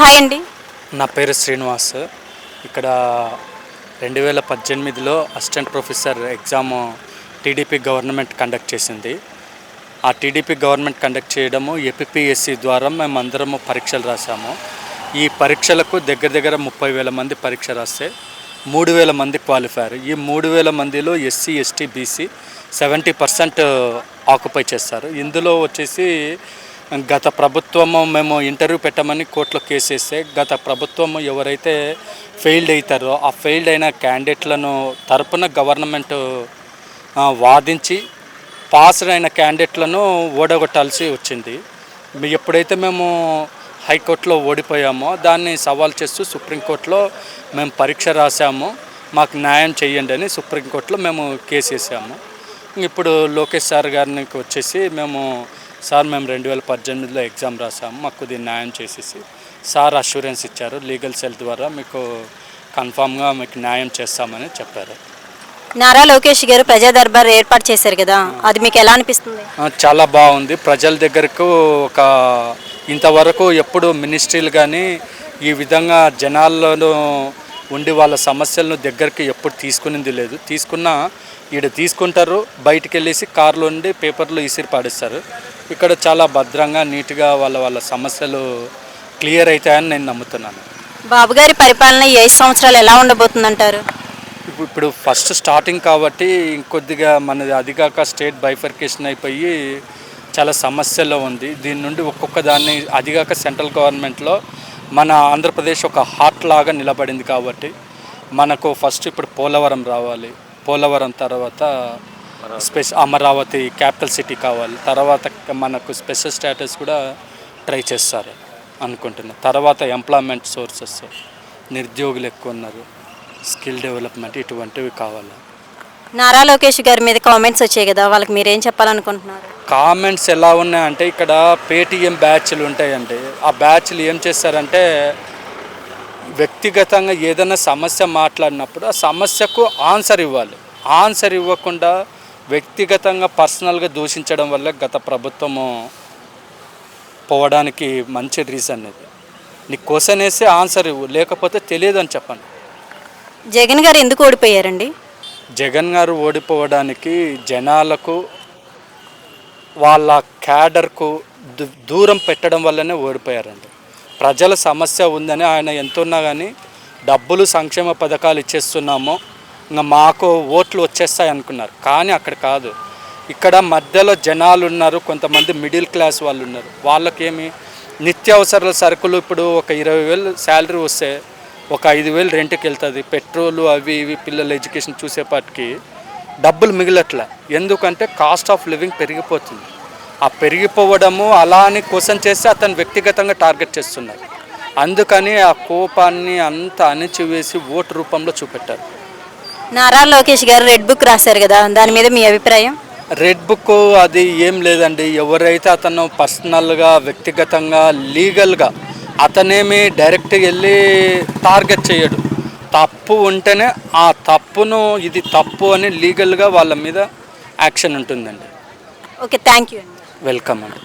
Hi అండి. నా పేరు శ్రీనివాస్. ఇక్కడ రెండు వేల పద్దెనిమిదిలో assistant professor exam TDP government conduct చేసింది. ఆ టీడీపీ గవర్నమెంట్ కండక్ట్ చేయడము ఏపీఎస్సి ద్వారా మేము అందరము పరీక్షలు రాసాము ఈ పరీక్షలకు దగ్గర దగ్గర ముప్పై వేల మంది పరీక్ష రాస్తే మూడు వేల మంది క్వాలిఫైర్ ఈ మూడు వేల మందిలో SC ST BC seventy percent occupy చేస్తారు. ఇందులో వచ్చేసి గత ప్రభుత్వము మేము ఇంటర్వ్యూ పెట్టమని కోర్టులో కేసు వేస్తే గత ప్రభుత్వము ఎవరైతే ఫెయిల్డ్ అవుతారో ఆ ఫెయిల్డ్ అయిన క్యాండిడేట్లను తరపున గవర్నమెంట్ వాదించి పాస్డ్ అయిన క్యాండిడేట్లను ఓడగొట్టాల్సి వచ్చింది. ఎప్పుడైతే మేము హైకోర్టులో ఓడిపోయామో దాన్ని సవాల్ చేస్తూ సుప్రీంకోర్టులో మేము పరీక్ష రాసాము మాకు న్యాయం చేయండి అని సుప్రీంకోర్టులో మేము కేసు వేసాము. ఇప్పుడు లోకేష్ సార్ గారికి వచ్చేసి మేము సార్ మేము రెండు వేల పద్దెనిమిదిలో ఎగ్జామ్ రాసాము మాకు కొద్దిగా న్యాయం చేసేసి. సార్ అష్యూరెన్స్ ఇచ్చారు లీగల్ సెల్ ద్వారా మీకు కన్ఫామ్గా మీకు న్యాయం చేస్తామని చెప్పారు. నారా లోకేష్ గారు ప్రజా దర్బార్ ఏర్పాటు చేశారు కదా అది మీకు ఎలా అనిపిస్తుంది? చాలా బాగుంది. ప్రజల దగ్గరకు ఒక ఇంతవరకు ఎప్పుడు మినిస్ట్రీలు కానీ ఈ విధంగా జనాల్లోనూ ఉండి వాళ్ళ సమస్యలను దగ్గరికి ఎప్పుడు తీసుకునింది లేదు. తీసుకున్నా ఈడ తీసుకుంటారు బయటికి వెళ్ళేసి కార్లో ఉండి పేపర్లు ఇసిరి పాడేస్తారు. ఇక్కడ చాలా భద్రంగా నీట్గా వాళ్ళ వాళ్ళ సమస్యలు క్లియర్ అవుతాయని నేను నమ్ముతున్నాను. బాబు గారి పరిపాలన ఈ ఐదు సంవత్సరాలు ఎలా ఉండబోతుందంటారు? ఇప్పుడు ఇప్పుడు ఫస్ట్ స్టార్టింగ్ కాబట్టి ఇంకొద్దిగా మనది అదిగాక స్టేట్ బైఫర్కేషన్ అయిపోయి చాలా సమస్యలో ఉంది. దీని నుండి ఒక్కొక్క దాన్ని అదిగాక సెంట్రల్ గవర్నమెంట్లో మన ఆంధ్రప్రదేశ్ ఒక హార్ట్ లాగా నిలబడింది కాబట్టి మనకు ఫస్ట్ ఇప్పుడు పోలవరం రావాలి. పోలవరం తర్వాత స్పెషల్ అమరావతి క్యాపిటల్ సిటీ కావాలి. తర్వాత మనకు స్పెషల్ స్టేటస్ కూడా ట్రై చేస్తారు అనుకుంటున్నా. తర్వాత ఎంప్లాయ్మెంట్ సోర్సెస్ నిరుద్యోగులు ఎక్కువ ఉన్నారు. స్కిల్ డెవలప్మెంట్ ఇటువంటివి కావాలి. నారా లోకేష్ గారి మీద కామెంట్స్ వచ్చాయి కదా వాళ్ళకి మీరేం చెప్పాలనుకుంటున్నారు? కామెంట్స్ ఎలా ఉన్నాయంటే ఇక్కడ పేటిఎం బ్యాచ్లు ఉంటాయండి. ఆ బ్యాచ్లు ఏం చేస్తారంటే వ్యక్తిగతంగా ఏదైనా సమస్య మాట్లాడినప్పుడు ఆ సమస్యకు ఆన్సర్ ఇవ్వాలి. ఆన్సర్ ఇవ్వకుండా వ్యక్తిగతంగా పర్సనల్గా దూషించడం వల్ల గత ప్రభుత్వము పోవడానికి మంచి రీజన్ ఇది. నీ క్వశ్చన్ వేస్తే ఆన్సర్ ఇవ్వు లేకపోతే తెలియదు అని చెప్పండి జగన్ గారు ఎందుకు ఓడిపోయారండి? జగన్ గారు ఓడిపోవడానికి జనాలకు వాళ్ళ క్యాడర్కు దూరం పెట్టడం వల్లనే ఓడిపోయారండి. ప్రజల సమస్య ఉందని ఆయన ఎంతున్నా కానీ డబ్బులు సంక్షేమ పథకాలు ఇచ్చేస్తున్నాము ఇంకా మాకు ఓట్లు వచ్చేస్తాయి అనుకున్నారు. కానీ అక్కడ కాదు. ఇక్కడ మధ్యలో జనాలు ఉన్నారు కొంతమంది మిడిల్ క్లాస్ వాళ్ళు ఉన్నారు. వాళ్ళకేమి? నిత్యావసరాల సరుకులు ఇప్పుడు ఒక ఇరవై వేలు శాలరీ వస్తే ఒక ఐదు వేలు రెంట్కి వెళ్తుంది. పెట్రోలు అవి ఇవి పిల్లల ఎడ్యుకేషన్ చూసేపాటికి డబ్బులు మిగిలట్లే. ఎందుకంటే కాస్ట్ ఆఫ్ లివింగ్ పెరిగిపోతుంది. ఆ పెరిగిపోవడము అలా అని కోసం చేస్తే అతను వ్యక్తిగతంగా టార్గెట్ చేస్తున్నారు. అందుకని ఆ కోపాన్ని అంతా అణిచివేసి ఓటు రూపంలో చూపెట్టారు. నారా లోకేష్ గారు రెడ్ బుక్ రాశారు కదా దాని మీద మీ అభిప్రాయం? రెడ్ బుక్ అది ఏం లేదండి. ఎవరైతే అతను పర్సనల్గా వ్యక్తిగతంగా లీగల్గా అతనేమి డైరెక్ట్గా వెళ్ళి టార్గెట్ చేయడు. తప్పు ఉంటేనే ఆ తప్పును ఇది తప్పు అని లీగల్గా వాళ్ళ మీద యాక్షన్ ఉంటుందండి. ఓకే థ్యాంక్ యూ అండి. వెల్కమ్ అండి.